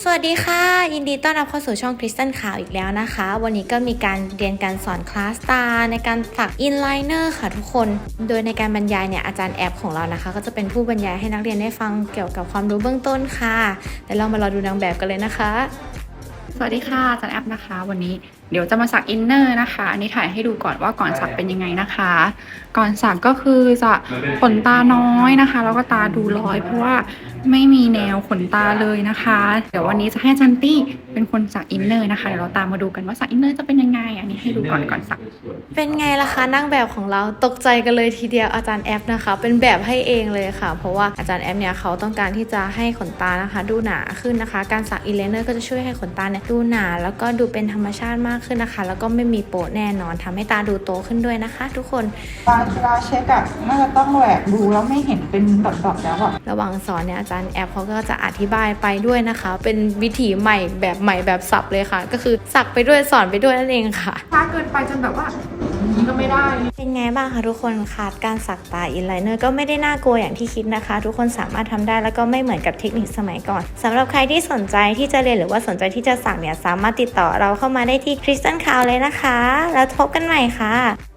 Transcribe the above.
สวัสดีค่ะ ยินดีต้อนรับเข้าสู่ช่องคริสตันข่าวอีกแล้วนะคะ วันนี้ก็มีการเรียนการสอนคลาสตาในการสักอินไลเนอร์ค่ะทุกคน โดยในการบรรยายเนี่ยอาจารย์แอปของเรานะคะ ก็จะเป็นผู้บรรยายให้นักเรียนได้ฟังเกี่ยวกับความรู้เบื้องต้นค่ะเดี๋ยวเรามารอดูนางแบบกันเลยนะคะ สวัสดีค่ะอาจารย์แอปนะคะ วันนี้เดี๋ยวจะมาสักอินเนอร์นะคะ อันนี้ถ่ายให้ดูก่อนว่าก่อนสักเป็นยังไงนะคะ ก่อนสักก็คือจะขนตาน้อยนะคะ แล้วก็ตาดูลอยเพราะว่า ไม่มีแนวขนตาเลยนะคะ เดี๋ยววันนี้จะให้อาจันตี้เป็นคนสักอินเนอร์นะคะ เดี๋ยวเราตามมาดูกันว่าสักอินเนอร์จะเป็นยังไง อันนี้ให้ดูก่อนก่อนสัก เป็นไงล่ะคะนางแบบของเราตกใจกันเลยทีเดียวอาจารย์แอปนะคะ เป็นแบบให้เองเลยค่ะ เพราะว่าอาจารย์แอปเนี่ยเขาต้องการที่จะให้ขนตานะคะ ดูหนาขึ้นนะคะ การสักอินเลเนอร์ก็จะช่วยให้ขนตาเนี่ยดูหนา แล้วก็ดูเป็นธรรมชาติมากขึ้นนะคะ แล้วก็ไม่มีโปะแน่นอนทำให้ตาดูโตขึ้นด้วยนะคะ ทุกคนบางเวลาเช็คอะน่าจะต้องแหวกดูแล้วไม่เห็นเป็นดอทๆแล้วอะระหว่างสอนเนี่ยอาจารย์แอปเขาก็จะอธิบายไปด้วยนะคะ เป็นวิถีใหม่แบบใหม่แบบสับเลยค่ะ ก็คือสักไปด้วยสอนไปด้วยนั่นเองค่ะ ช้าเกินไปจนแบบว่าอย่างนี้ก็ไม่ได้ เป็นไงบ้างคะทุกคนคะการสักตาอินไลเนอร์ก็ไม่ได้น่ากลัวอย่างที่คิดนะคะ ทุกคนสามารถทำได้แล้วก็ไม่เหมือนกับเทคนิคสมัยก่อนสำหรับใครที่สนใจที่จะเรียนหรือว่าสนใจที่จะสักเนี่ยสามารถติดต่อเราเข้ามาได้ที่คริสตันคาวเลยนะคะ แล้วพบกันใหม่ค่ะ